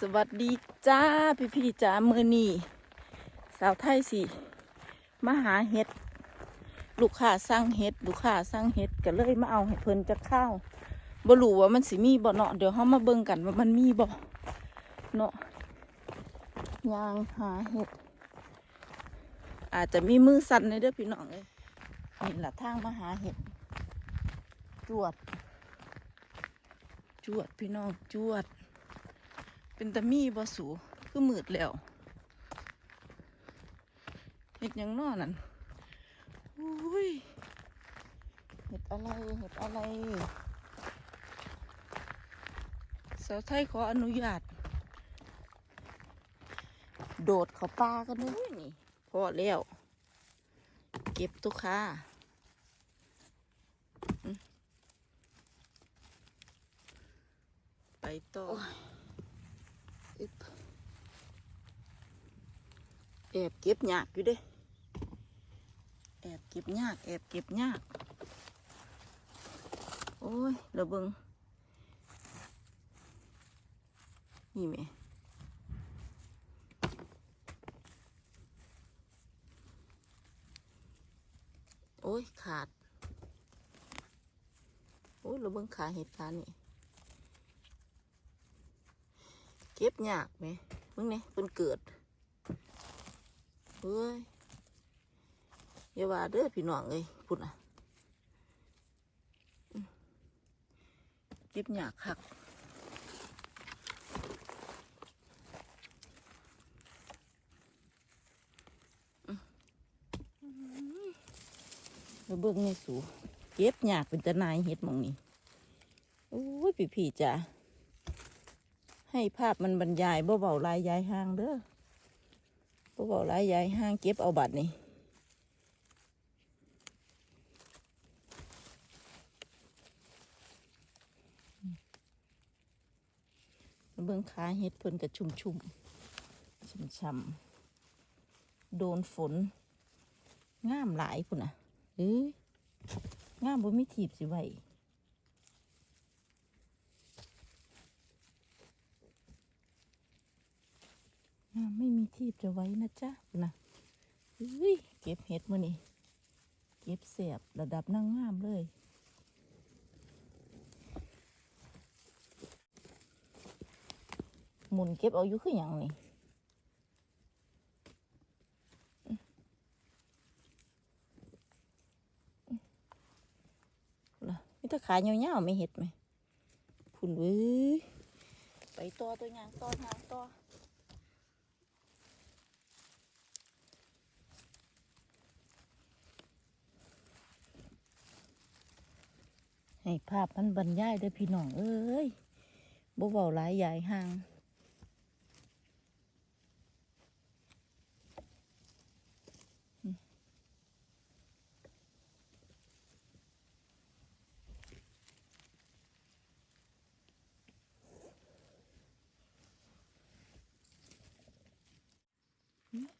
สวัสดีจ้า พี่พี่จ้ามือนีสาวไทยสิมาหาเห็ด ลูกค้าสั่งเห็ด ลูกค้าสั่งเห็ดก็เลยมาเอาให้เพิ่นจะข้าวบ่รู้ว่ามันสิมีบ่เนาะเดี๋ยวเฮามาเบิ่งกันว่ามันมีบ่เนาะยางหาเห็ด อาจจะมีมือสั่นในเด้อพี่น้องเอ้ยนี่ล่ะทางมาหาเห็ด จวด จวดพี่น้องจวด เป็นตะมีบ่สูคือมืดแล้วเห็ดยังนอนั่นอุ้ยเห็ดอะไรเห็ดอะไรสาวไทยขออนุญาต โดดเขาป่ากันเลยนี่พอแล้ว เก็บตุกค้าไปต่อ อึ๊บ แอบเก็บยากอยู่เด้ แอบเก็บยากแอบเก็บยาก โอ้ยเดี๋ยวเบิงนี่แหม่โอ้ย ขาด โอ้ยเราเบิงขาเหตุการณ์นี่ เก็บยากไหมมึงเนี่ยเป็นเกิด เฮ้ยอย่าว่าเด้อพี่น้องเลยพุ่นอะเก็บยากคักอืมแล้วเบิ่งในสูเก็บหยากเป็นตะนายเห็ดมองนี้โอ้ยพี่พี่ๆจ้ะให้ภาพมันบรรยายบ่เบาลายยายห้างเด้อ บ่เบาลายยายห้างเก็บเอาบัตรนี่เบิ่งขาเฮ็ดเพิ่นกระชุ่มชุ่มชุ่มช่ำโดนฝนงามหลายพุ่นอะเอ้ยงามบ่มีถีบสิไว้ อ่ ที่จะไว้นะจ๊ะนะเฮ้ยเก็บเห็ดมือนี่เก็บเสียบระดับนางงามเลยหมุนเก็บเอาอยู่คืออย่างนี้ล่ะมีตะขายเงียวๆไม่เห็ดไหมพุ่นเว้ยไปต่อตัวยางต่อยางต่อ ให้ภาพมันบรรยายเด้อพี่น้องเอ้ยบ่เบาหลายใหญ่ห่าง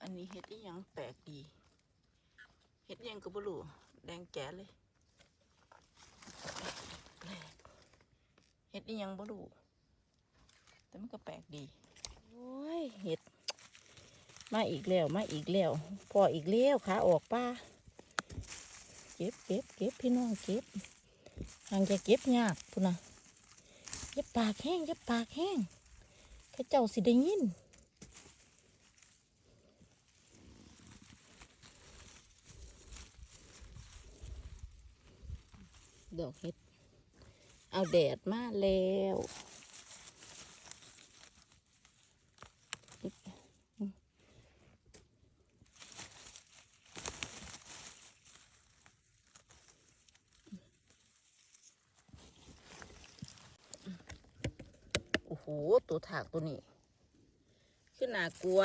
อันนี้เห็ดอีหยังแปลกดี เห็ดยังก็บ่รู้แดงแจ๋เลย แปลก เห็ดอีหยังบ่รู้แต่มันก็แปลกดีโอ้ยเห็ด มาอีกแล้วมาอีกแล้วพออีกแล้วขาออกป้าเก็บเก็บเก็บพี่น้องเก็บหางจะเก็บยากพุ่นนะอย่าปากแห้งอย่าปากแห้งข้าเจ้าสิได้ยินดอกเห็ด เอาแดดมาแล้วโอ้โห ตัวถากตัวนี้ ขึ้นน่ากลัว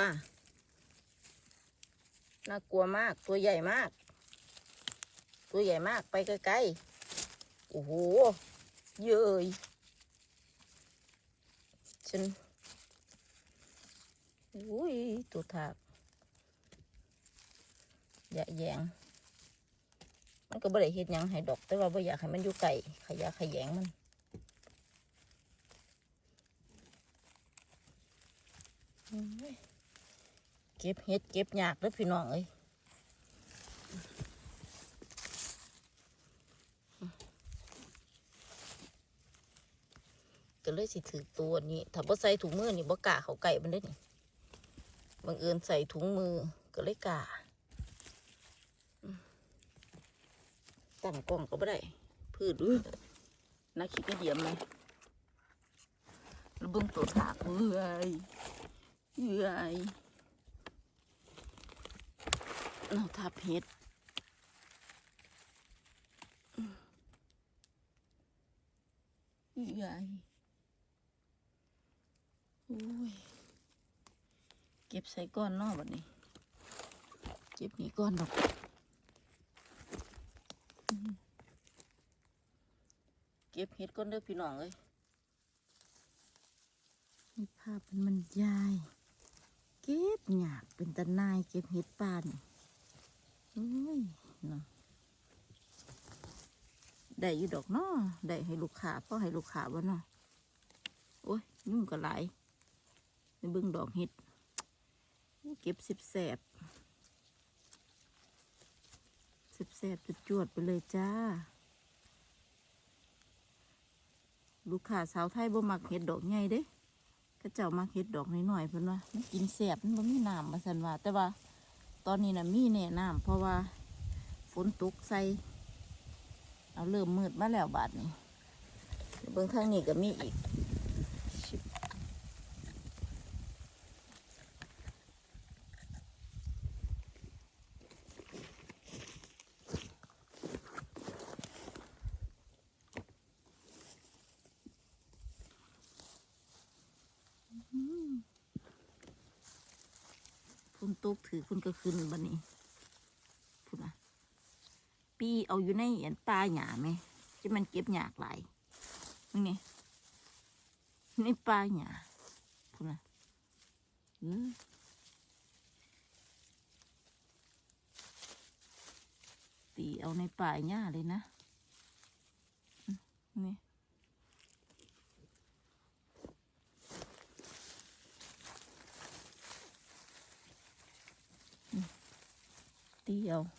น่ากลัวมาก ตัวใหญ่มาก ตัวใหญ่มาก ไปไกลๆ โอ้โห เยอะยฉันอุ้ยตัวถากอย่แยงมันก็บ่ได้เฮ็ดยังให้ดอก แต่ว่าบ่อยากให้มันอยู่ไกลขยะขยงมันเก็บเห็ดเก็บยากเด้อพี่น้องเอ้ย ก็เลยสิถือตัวนี้ถ้าบ่ใส่ถุงมือนี่บ่กล้าเขาไก่มันได้นี่บังเอิญใส่ถุงมือก็เลยกล้าตั้งกล้องก็บ่ได้พืชอื้อน่าคิดไม่เดียมไหมแล้วเบิงตัวถากเอ้ยเอ้ยเราทับเห็ดเอ้ย อ้ย เก็บใส่ก้อนเนอกบัดนี้ เก็บนี่ก้อนดอกอืมเก็บเห็ดก้อนเด้อพี่น้องเอ้ยนี่ภาพเป็นมันยาย เก็บหยากเป็นตะนายเก็บเห็ดป่านี่โอ้ยเนาะได้อยู่ดอกเนาะได้ให้ลูกค้าพ่อให้ลูกค้าบ่เนาะโอ้ยยุ่งก็หลาย ในเบิ่งดอกเห็ดเก็บสิบแสบสิบแสบจุดจวดไปเลยจ้า ลูกค้าสาวไทยบ่มักเห็ดดอกใหญ่เด้ก็เจ้ามักเห็ดดอกน้อยๆเพิ่นว่ามันกินแสบมันบ่มีน้ำมาสันว่า แต่ว่า ตอนนี้น่ะมีแน่น้ำเพราะว่าฝนตกใส่เอาเริ่มมืดมาแล้วบาดนี้เบิ่งทางนี้ก็มีอีกชิบ คุณ ตกถือคุณก็ขึ้นบันนี้พูดนะปีเอาอยู่ในอันปลาหยาไหมจะมันเก็บหยากหลายนี่ในปลาหยาพูดนะเออตีเอาในป่าหญ้าเลยนะนี่ ตี เอาอื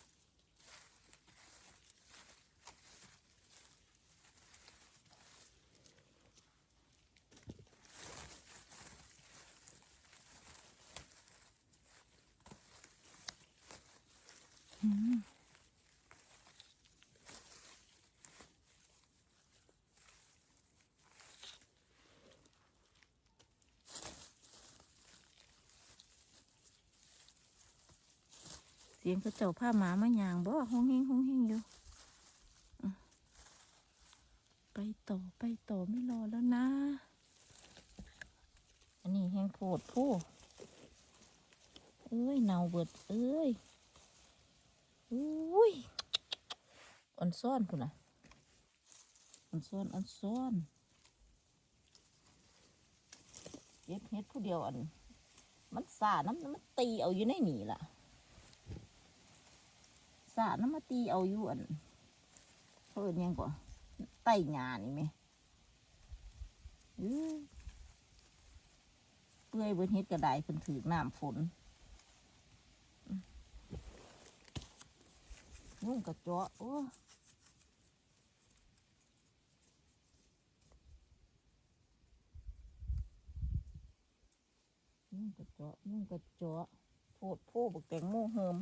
เสียงกระเจ้าผ้าหมามาย่างบ่ห้องเฮงห้องเฮงอยู่ไปต่อไปต่อไม่รอแล้วนะ อันนี้แห้งโพดผู้เอ้ยเนาเบิดเอ้ยอุ้ยอันซ่อนพุ่นะอันซ่อนอันซ่อนเก็บเฮ็ดผู้เดียวอัน มันสาน้ำมันตีเอาอยู่ในนี่ล่ะ สาดน้ำมาตีเอาอยู่อันเขาเอินยังก่อนไต่หญ้านนี่ไหมเปื่อยเบิดเฮ็ดกระไดเพิ่นถือน้ำฝนนุ่งกระเจาะโอ้นุ่งกระเจาะนุ่งกระเจาะโพดโพบักแตงโมเฮิม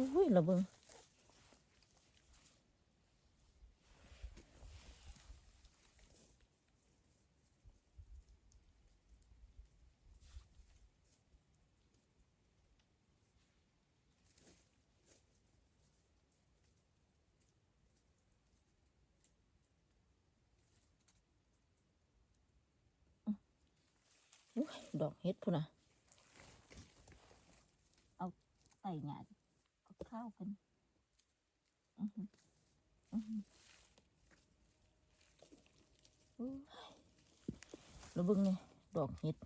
อุ้ยระเบิงอุ้ยดอกเห็ดพุ่นน่ะเอาไต่หยาก็ ข้าวกันอือหืออือหืออุ้ยแล้วเบิ่งนี่ดอกเห็ด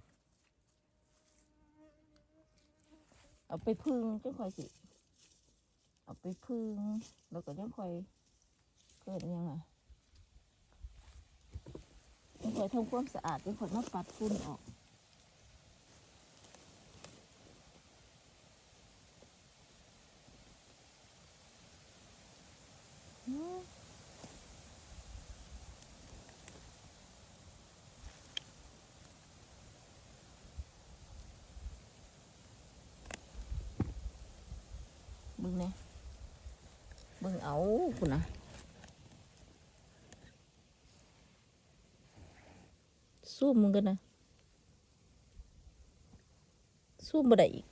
เอาไปพึ่งจังค่อยสิ เอาไปพึ่งแล้วก็จังค่อยเกิดยังไงยังคอยทำความสะอาดยังคอยมาปัดฝุ่นออกอืมเบึงเนี่ยเบึงเอาคุณนะสู้มึงกันนะสู้บ่ได้อีก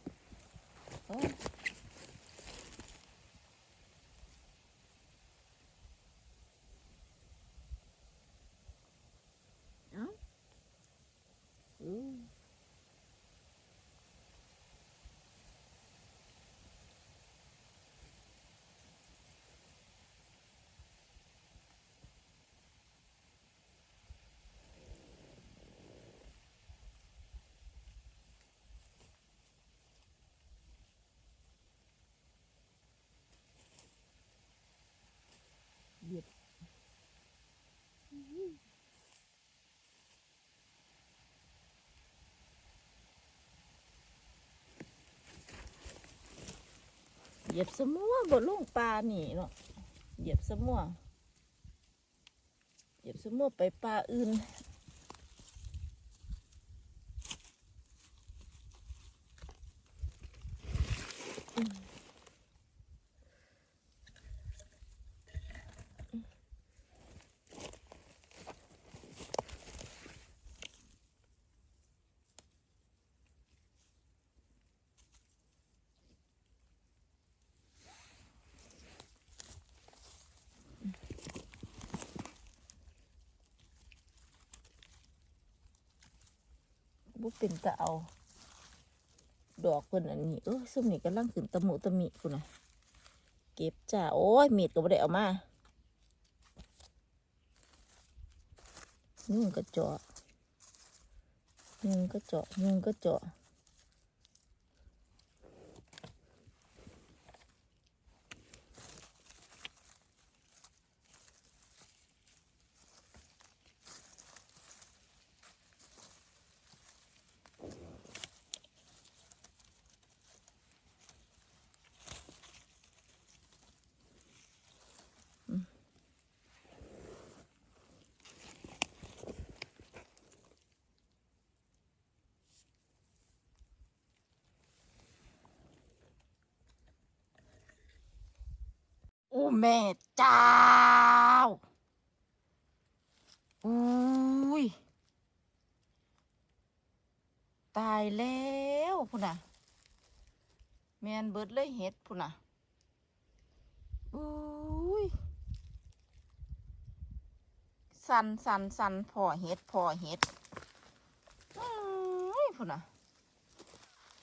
เหยียบสมัวบนลุงปลานี่เนาะเหยียบสมัวเหยียบสมัวไปปลาอื่น เป็นตะเอา ดอกคนอันนี้ เออซุ้มนี่กำลังขึ้นตะมูตะมิคุณนะเก็บจ้า โอ้ยมีดก็ไม่ได้เอามานุ่งก็เจาะนุ่งก็เจาะนุ่งก็เจาะ แม่เจ้าอุ้ย ตายแล้วพุ่นน่ะ แมนเบิดเลยเห็ดพุ่นน่ะอุ้ย สันสันสันพอเห็ดพอเห็ดอุ้ยพุ่นน่ะ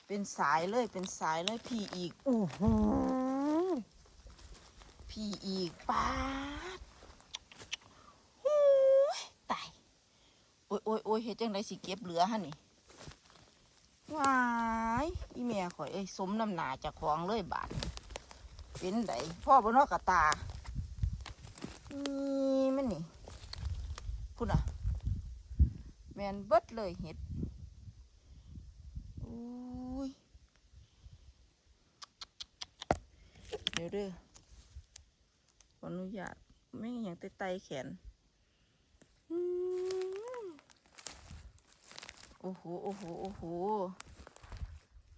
เป็นสายเลยเป็นสายเลยพี่อีกโอ้ พี่อีกป้าดโอ้ยตาย โอ้ยโอ้ยโอ้ยเฮ็ดจังไดสิเก็บเหลือฮะนี่วายอีแม่ข่อยเอ้ยสมน้ำหนาจากของเลยบาดเป็นไดพ่อบนนอกกระตานี่มันนี่พุ่นอะ แมนเบิดเลยเห็ดอุ้ยเดี๋ยวเด้อ ขออนุญาตไม่อย่างไตไตแขน โอ้โห โอ้โห โอ้โห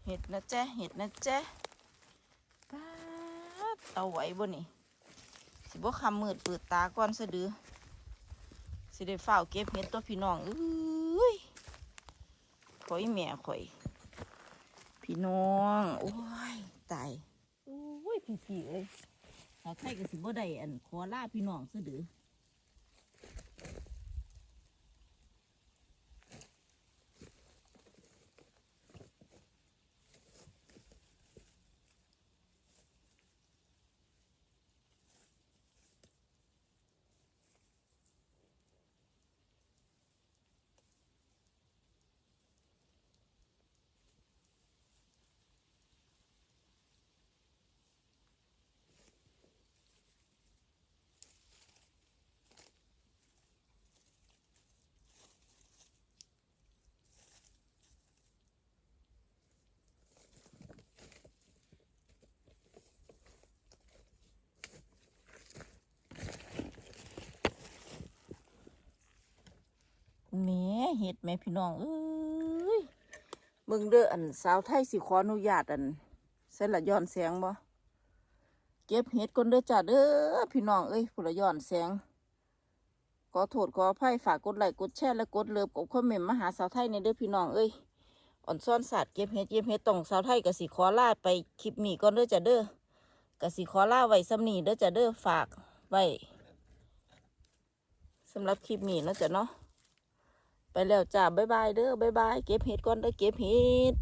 เห็ดนะจ๊เห็ดนะจ๊ป๊าเอาไว้บ่นี่ สิบ่คำมืดเปิดตาก่อนสะดือ สิได้ฝ้าวเก็บเห็ดตัวพี่น้องเอ้ยข่อยแม่ข่อย พี่น้อง โอ้ย ตาย โอ้ย พี่พี่ๆเอ้ย ถ้าใครก็สิบ่ได้อันขอลาพี่น้องซะเดือ เห็ดแม่พี่น้องเอ้ยมึงเด้ออันสาวไทยสิขออนุญาตอันเส้นละย้อนแสงบ่เก็บเห็ดก่อนเด้อจ้าเด้อพี่น้องเอ้ยผู้ละย้อนแสงขอโทษขออภัยฝากกดไลค์กดแชร์และกดเลิฟกดคอมเมนต์มาหาสาวไทยในเด้อพี่น้องเอ้ยอ่อนซ่อนสัตว์เก็บเห็ดเก็บเห็ดต้องสาวไทยกับสิขอลาไปคลิปนี้ก่อนเด้อจ้าเด้อกับสิขอลาไว้สำนีเด้อจ้าเด้อฝากไว้สำหรับคลิปนี้เนาะจ้ะเนาะ ไปแล้วจ้าบ๊ายบายเด้อบ๊ายบายเก็บเห็ดก่อนเด้อเก็บเห็ด